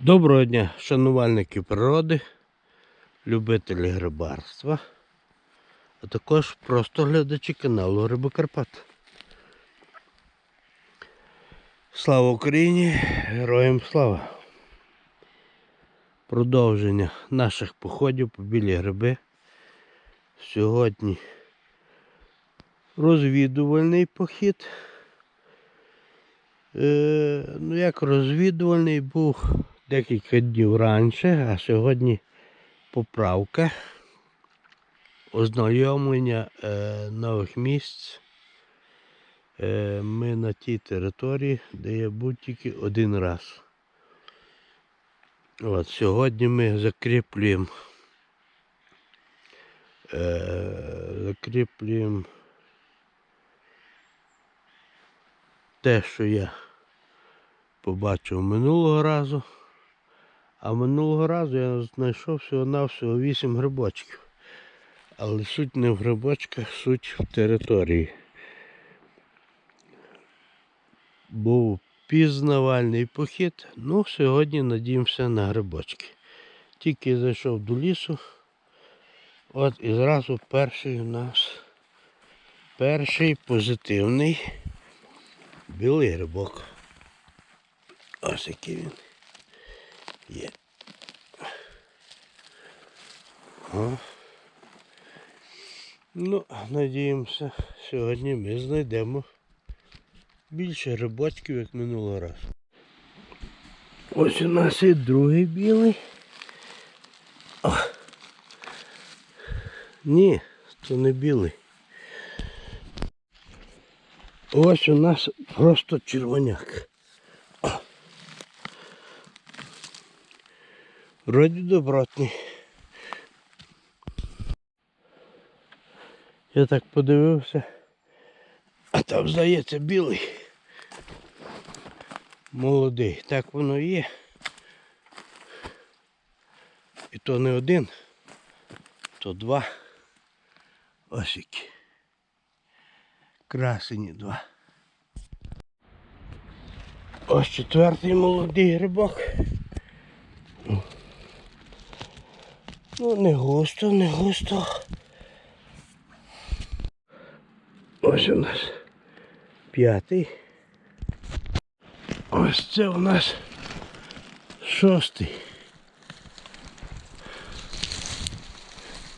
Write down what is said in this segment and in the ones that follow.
Доброго дня, шанувальники природи, любителі грибарства, а також просто глядачі каналу Гриби Карпат. Слава Україні! Героям слава! Продовження наших походів по білі гриби. Сьогодні розвідувальний похід. Е, ну як розвідувальний був декілька днів раніше, а сьогодні поправка, ознайомлення е, нових місць. Е, ми на тій території, де я був тільки один раз. От, сьогодні ми закріплюємо е, закріплюємо те, що я побачив минулого разу. А минулого разу я знайшов всього-навсього 8 грибочків. Але суть не в грибочках, суть в території. Був пізнавальний похід, ну сьогодні надіємося на грибочки. Тільки зайшов до лісу. От і зразу перший у нас перший позитивний білий грибок. Ось який він є. Ну, надіємося, сьогодні ми знайдемо більше грибочків, як минулого разу. Ось у нас і другий білий. О. Ні, це не білий. Ось у нас просто червоняк. Вроді добротний. Я так подивився, а там, здається, білий. Молодий. Так воно є. І то не один, то два. Ось які. Красені два. Ось четвертий молодий грибок. Ну, не густо, не густо. Ось у нас п'ятий. Ось це у нас шостий.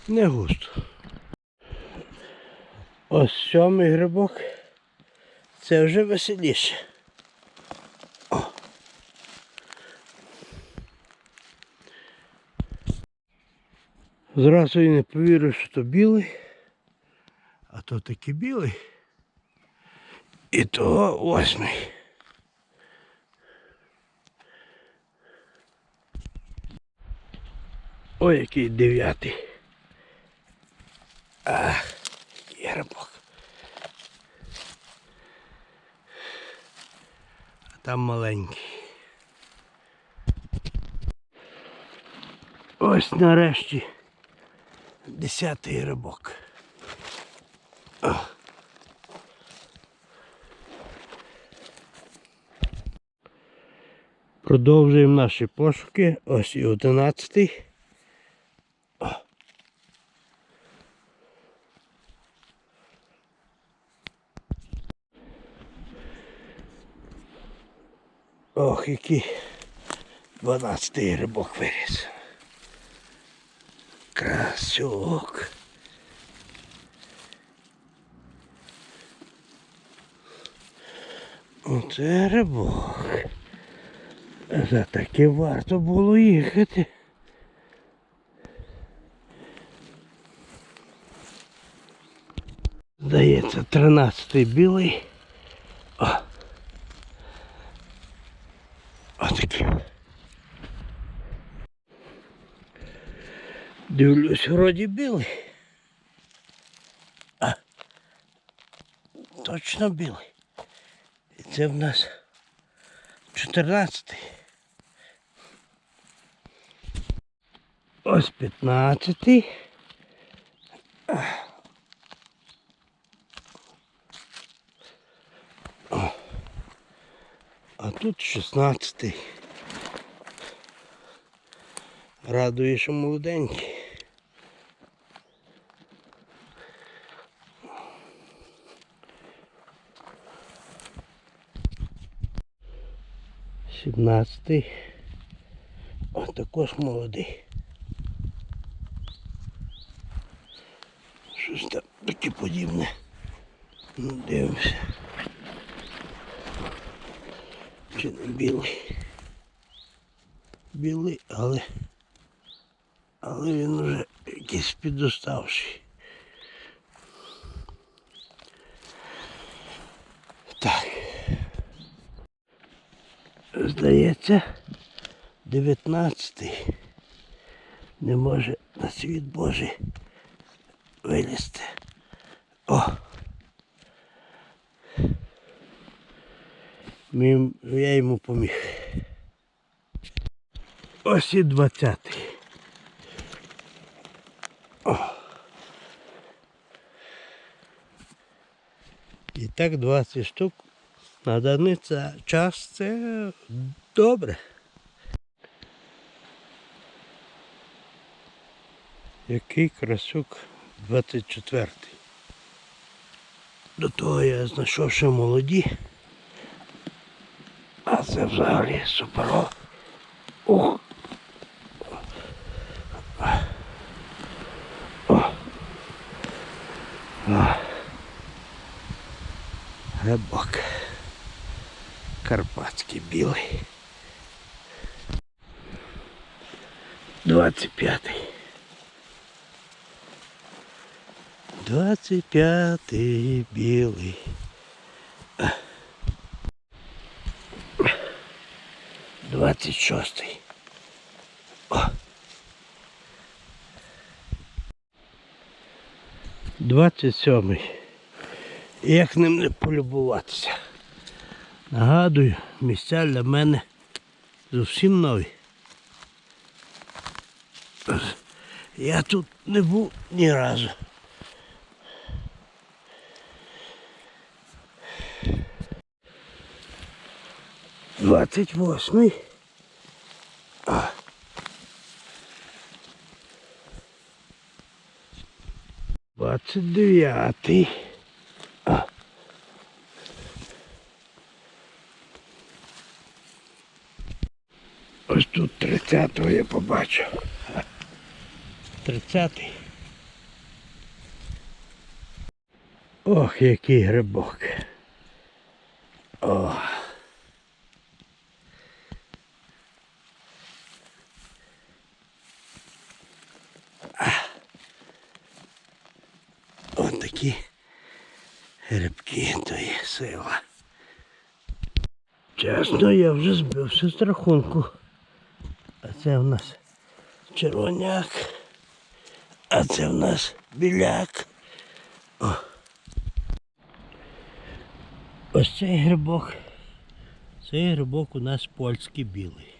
Не густо. Ось сьомий грибок. Це вже веселіше. Зразу і не повірив, що то білий, а то таки білий. І то восьмий. Ой, який дев'ятий. Ах, грибок. А там маленький. Ось нарешті десятий грибок. О. Продовжуємо наші пошуки. Ось і одинадцятий. Ох, який дванадцятий грибок виріс. Красюк. Оце грибок. За таки варто було їхати. Здається, тринадцятий білий. О. Отакий. Дивлюсь, вроді білий. А. Точно білий. І це в нас 14. Ось 15. А тут 16. Радує, що молоденький. Сімнадцятий. А також молодий. Щось там таке подібне. Ну, дивимося. Чи не білий? Білий, але але він вже якийсь підоставший. Здається, 19 не може на світ Божий вилізти. О! Я йому поміг. Ось і 20. О. І так 20 штук на даний час це добре. Який красюк 24. До того я знайшов ще молоді. А це взагалі суперо. Ух. О. А. Грибок. Карпатський білий. 25. 25 білий. 26. О. 27. Як ним не полюбуватися? Нагадую, місця для мене зовсім нові. Я тут не був ні разу. Двадцять восьмий. Двадцять дев'ятий. 30-го я побачив. 30-й. Ох, який грибок. О. Ось такі грибки то є сила. Чесно, я вже збився з рахунку. Це в нас червоняк. А це в нас біляк. О. Ось цей грибок. Цей грибок у нас польський білий.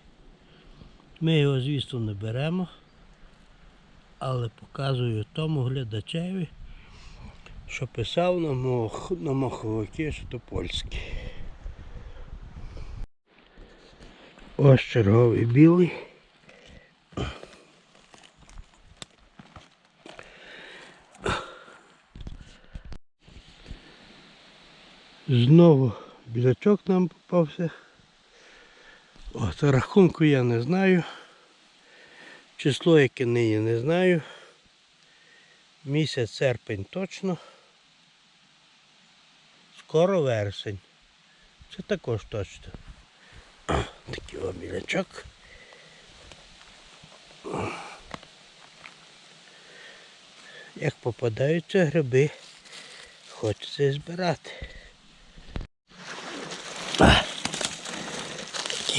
Ми його, звісно, не беремо, але показую тому глядачеві, що писав на, мох, на маховики, що то польський. Ось черговий білий. Знову білячок нам попався. От рахунку я не знаю. Число, яке нині не знаю. Місяць серпень точно. Скоро вересень. Це також точно. Такий о білячок. Як попадаються гриби, хочеться збирати.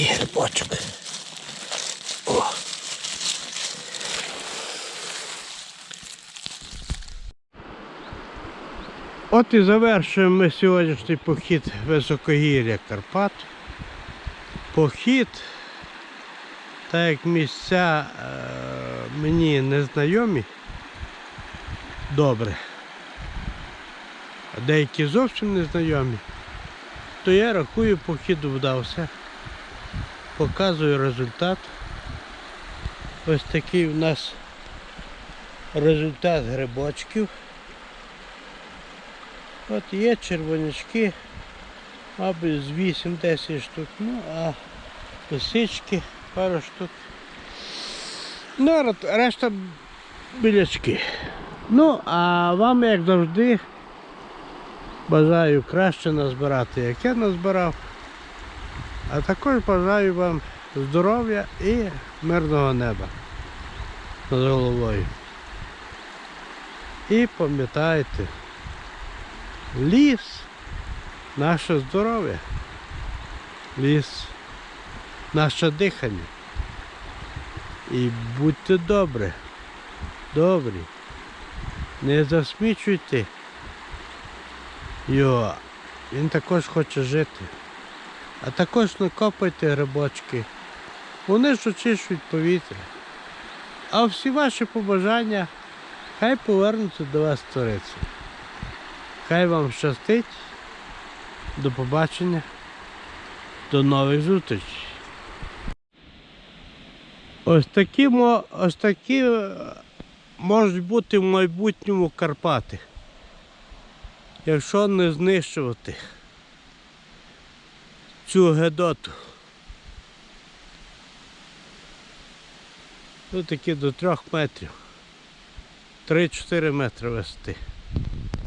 Такий грибочок. О. От і завершуємо ми сьогоднішній похід високогір'я Карпат. Похід, так як місця е, мені незнайомі, добре. А деякі зовсім незнайомі, то я рахую, похід вдався. Показую результат. Ось такий у нас результат грибочків. От є червонячки, мабуть, з 8-10 штук. Ну, а лисички пару штук. Ну, а решта білячки. Ну, а вам, як завжди, бажаю краще назбирати, як я назбирав. А також бажаю вам здоров'я і мирного неба над головою. І пам'ятайте, ліс наше здоров'я, ліс наше дихання. І будьте добрі, добрі. Не засмічуйте його. Він також хоче жити. А також не копайте грибочки. Вони ж очищують повітря. А всі ваші побажання хай повернуться до вас Твориця. Хай вам щастить. До побачення. До нових зустрічей. Ось такі, ось такі е, можуть бути в майбутньому Карпати. Якщо не знищувати цю гедоту. Ну такі до трьох метрів. 3-4 метри висоти.